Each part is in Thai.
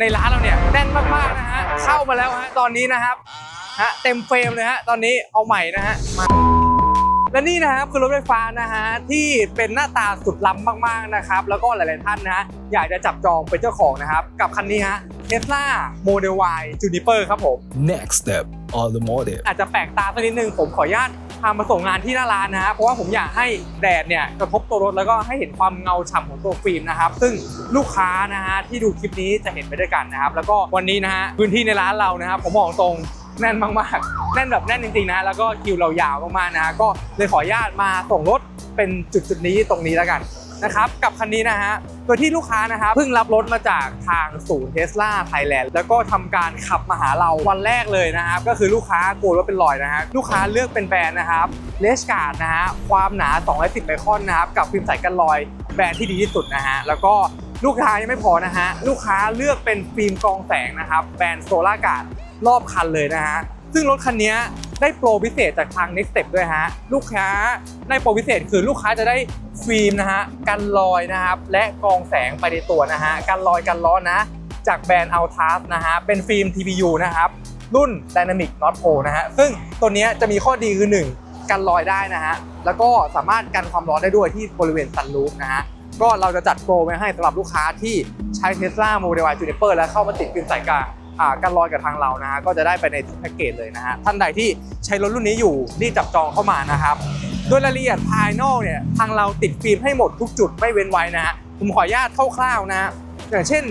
ในร้านเราเนี่ยแน่นมากๆนะฮะเข้ามาแล้วฮะตอนนี้นะครับฮะเต็มเฟรมเลยฮะตอนนี้เอาใหม่นะฮะมาและนี่นะครับคือรถไฟฟ้านะฮะที่เป็นหน้าตาสุดล้ำมากๆนะครับแล้วก็หลาย ๆท่านนะฮะอยากจะจับจองเป็นเจ้าของนะครับกับคันนี้ฮะ Tesla Model Y Juniper ครับผม Next step, automotive. อาจจะแปลกตาสักนิดนึงผมขออนุญาต พามาส่งงานที่หน้าร้านนะเพราะว่าผมอยากให้แดดเนี่ยกระทบตัวรถแล้วก็ให้เห็นความเงาฉ่ำของตัวฟิล์มนะครับ ซึ่งลูกค้านะฮะที่ดูคลิปนี้จะเห็นไปด้วยกันนะครับ แล้วก็วันนี้นะฮะพื้นที่ในร้านเรานะครับผมบอกตรงแน่นมากๆ แน่นแบบแน่นจริงๆนะ แล้วก็คิวเรายาวมากๆนะฮะก็เลยขออนุญาตมาส่งรถเป็นจุดๆนี้ตรงนี้แล้วกันนะครับ กับคันนี้นะฮะ โดยที่ลูกค้านะครับเพิ่งรับรถมาจากทางศูนย์เทสลาไทยแลนด์แล้วก็ทำการขับมาหาเราวันแรกเลยนะครับ ก็คือลูกค้ากลัวรถเป็นรอยนะฮะลูกค้าเลือกเป็นแบรนด์นะครับเลสการ์ดนะฮะความหนา 210ไมครอนนะครับกับฟิล์มใสกันรอยแบรนด์ที่ดีที่สุดนะฮะแล้วก็ลูกค้ายังไม่พอนะฮะลูกค้าเลือกเป็นฟิล์มกองแสงนะครับแบรนด์โซลาการ์ดรอบคันเลยนะฮะ ซึ่งรถคันนี้ได้โปรพิเศษจากทาง Next Step ด้วยฮะ ลูกค้าได้โปรพิเศษคือลูกค้าจะได้ฟิล์มนะฮะ กันรอยนะครับ และกองแสงไปในตัวนะฮะ กันรอยกันร้อนนะ จากแบรนด์ Altas นะฮะ เป็นฟิล์ม TPU นะครับ รุ่น Dynamic Not Pro นะฮะ ซึ่งตัวนี้จะมีข้อดีคือ 1 กันรอยได้นะฮะ แล้วก็สามารถกันความร้อนได้ด้วยที่บริเวณซันรูฟนะฮะ ก็เราจะจัดโปรไว้ให้สำหรับลูกค้าที่ใช้ Tesla Model Y Juniper แล้วเข้ามาติดฟิล์มใส่กาอ่า กันลอยกับทางเรานะฮะก็จะได้ไปในแพ็กเกจเลยนะฮะท่านใดที่ใช้รถรุ่นนี้อยู่รีบจับจองเข้ามานะครับโดยรายละเอียดภายนอกเนี่ยทางเราติดฟิล์มให้หมดทุกจุดไม่เว้นไว้นะฮะผมขออนุญาตคร่าวๆนะฮะอย่างเช่น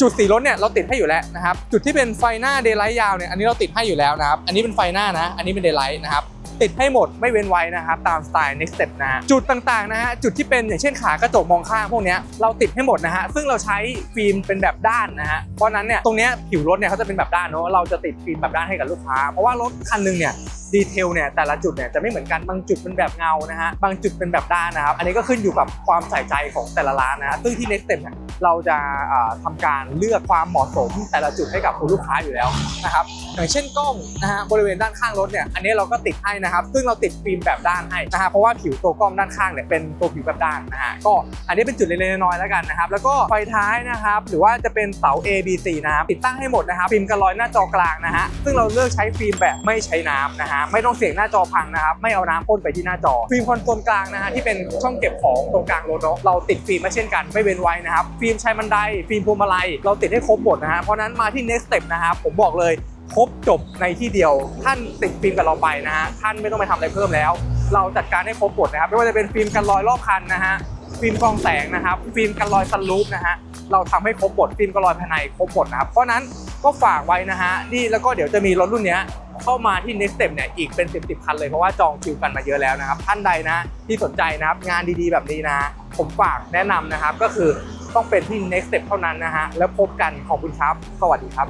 จุดสีรถเนี่ยเราติดให้อยู่แล้วนะครับจุดที่เป็นไฟหน้าเดย์ไลท์ยาวเนี่ยอันนี้เราติดให้อยู่แล้วนะครับอันนี้เป็นไฟหน้านะ อันนี้เป็นเดย์ไลท์นะครับ ติดให้หมดไม่เว้นไว้นะครับตามสไตล์ next step นะจุดต่างๆนะฮะจุดที่เป็นอย่างเช่นขากระจกมองข้างพวกนี้เราติดให้หมดนะฮะซึ่งเราใช้ฟิล์มเป็นแบบด้านนะฮะเพราะนั้นเนี่ยตรงเนี้ยผิวรถเนี่ยเขาจะเป็นแบบด้านเนาะเราจะติดฟิล์มแบบด้านให้กับลูกค้า เพราะว่ารถคันหนึงเนี่ยดีเทลเนี่ยแต่ละจุดเนี่ยจะไม่เหมือนกันบางจุดเป็นแบบเงานะฮะบางจุดเป็นแบบด้านนะครับอันนี้ก็ขึ้นอยู่กับความใส่ใจของแต่ละร้านนะฮะซึ่งที่ next step เราจะอ่าทำการเลือกความเหมาะสมแต่ละจุดให้กับคุณลูกค้าอยู่แล้วนะครับอย่างเช่นกล้องนะฮะบริเวณด้านข้างรถเนี่ยอันนี้เราก็ติดให้นะครับ ซึ่งเราติดฟิล์มแบบด้านให้นะฮะเพราะว่าผิวตัวกล้องด้านข้างเนี่ยเป็นตัวผิวแบบด้านนะฮะก็อันนี้เป็นจุดเล็กๆน้อยๆแล้วกันนะครับ แล้วก็ไฟท้ายนะครับหรือว่าจะเป็นเสา A B C นะครับติดตั้งให้หมดนะครับฟิล์มกันรอยหน้าจอกลางนะฮะซึ่งเราเลือกใช้ฟิล์มแบบไม่ใช้น้ำนะฮะไม่ต้องเสี่ยงหน้าจอพังนะครับไม่เอาน้ำพ่นไปที่หน้าจอ ฟิล์มคอนโซลกลางนะฮะที่เป็นช่องเก็บของตรงกลางรถเนาะเราติดฟิล์มมาเช่นกันไม่เว้นไว้นะครับฟิล์มใช้บันได ฟิล์มพวงมาลัย เราติดให้ครบหมดนะฮะ เพราะนั้นมาที่ next step นะครับผมบอกเลยครบจบในที่เดียว ท่านติดฟิล์มกับเราไปนะฮะ ท่านไม่ต้องไปทำอะไรเพิ่มแล้ว เราจัดการให้ครบหมดนะครับ ไม่ว่าจะเป็นฟิล์มกันรอยรอบคันนะฮะ ฟิล์มกรองแสงนะครับ ฟิล์มกันรอยซันรูฟนะฮะ เราทำให้ครบหมด ฟิล์มกันรอยภายในครบหมดนะครับ เพราะฉะนั้นก็ฝากไว้นะฮะ นี่แล้วก็เดี๋ยวจะมีรถรุ่นเนี้ย เข้ามาที่ next step เนี่ยอีกเป็น 10บๆคันเลยเพราะว่าจองคิวกันมาเยอะแล้วนะครับท่านใดนะที่สนใจนะครับงานดีๆแบบนี้นะ ผมฝากแนะนำนะครับก็คือต้องเป็นที่ next step เท่านั้นนะฮะแล้วพบกันขอบคุณครับ สวัสดีครับ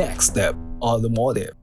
Next step, automotive.